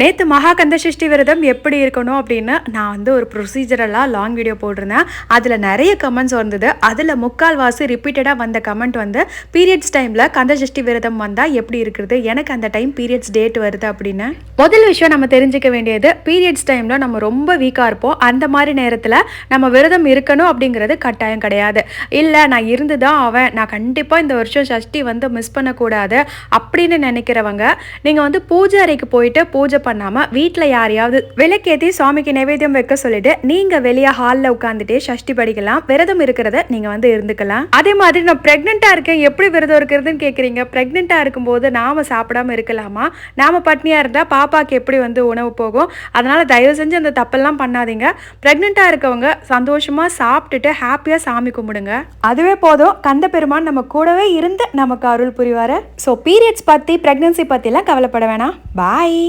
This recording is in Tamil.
நேற்று மகா கந்த சஷ்டி விரதம் எப்படி இருக்கணும் அப்படின்னு நான் வந்து ஒரு ப்ரொசீஜரெல்லாம் லாங் வீடியோ போட்டிருந்தேன். அதில் நிறைய கமெண்ட்ஸ் வந்தது. அதில் முக்கால்வாசி ரிப்பீட்டடாக வந்த கமெண்ட் வந்து பீரியட்ஸ் டைமில் கந்த சஷ்டி விரதம் வந்தால் எப்படி இருக்கிறது? எனக்கு அந்த டைம் பீரியட்ஸ் டேட் வருது அப்படின்னு. முதல் விஷயம் நம்ம தெரிஞ்சுக்க வேண்டியது பீரியட்ஸ் டைமில் நம்ம ரொம்ப வீக்காக இருப்போம். அந்த மாதிரி நேரத்தில் நம்ம விரதம் இருக்கணும் அப்படிங்கிறது கட்டாயம் கிடையாது. இல்லை நான் இருந்து தான் அவன் நான் கண்டிப்பாக இந்த வருஷம் சஷ்டி வந்து மிஸ் பண்ணக்கூடாது அப்படின்னு நினைக்கிறவங்க நீங்கள் வந்து பூஜை அறைக்கு போயிட்டு பூஜை பண்ணாமல் வீட்டில் யாரையாவது விளக்கேற்றி சுவாமிக்கு நைவேத்தியம் வைக்க சொல்லிட்டு நீங்கள் வெளியே ஹாலில் உட்காந்துட்டே சஷ்டி படிக்கலாம் விரதம் இருக்கிறத நீங்கள் வந்து இருந்துக்கலாம். அதே மாதிரி நான் ப்ரெக்னெண்ட்டாக இருக்கேன் எப்படி விரதம் இருக்கிறதுன்னு கேட்குறீங்க ப்ரெக்னெண்ட்டாக இருக்கும்போது நாம் சாப்பிடாம இருக்கலாமா? நாம் பட்னியாக இருந்தால் பாப்பாக்கு எப்படி வந்து உணவு போகும்? அதனால் தயவு செஞ்சு அந்த தப்பெல்லாம் பண்ணாதீங்க. ப்ரெக்னெண்ட்டாக இருக்கவங்க சந்தோஷமாக சாப்பிட்டுட்டு ஹாப்பியாக சாமி கும்பிடுங்க. அதுவே போதும். கந்த பெருமான் நம்ம கூடவே இருந்து நமக்கு அருள் புரிவார். ஸோ பீரியட்ஸ் பற்றி ப்ரெக்னென்சி பற்றிலாம் கவலைப்பட வேணாம். பாய்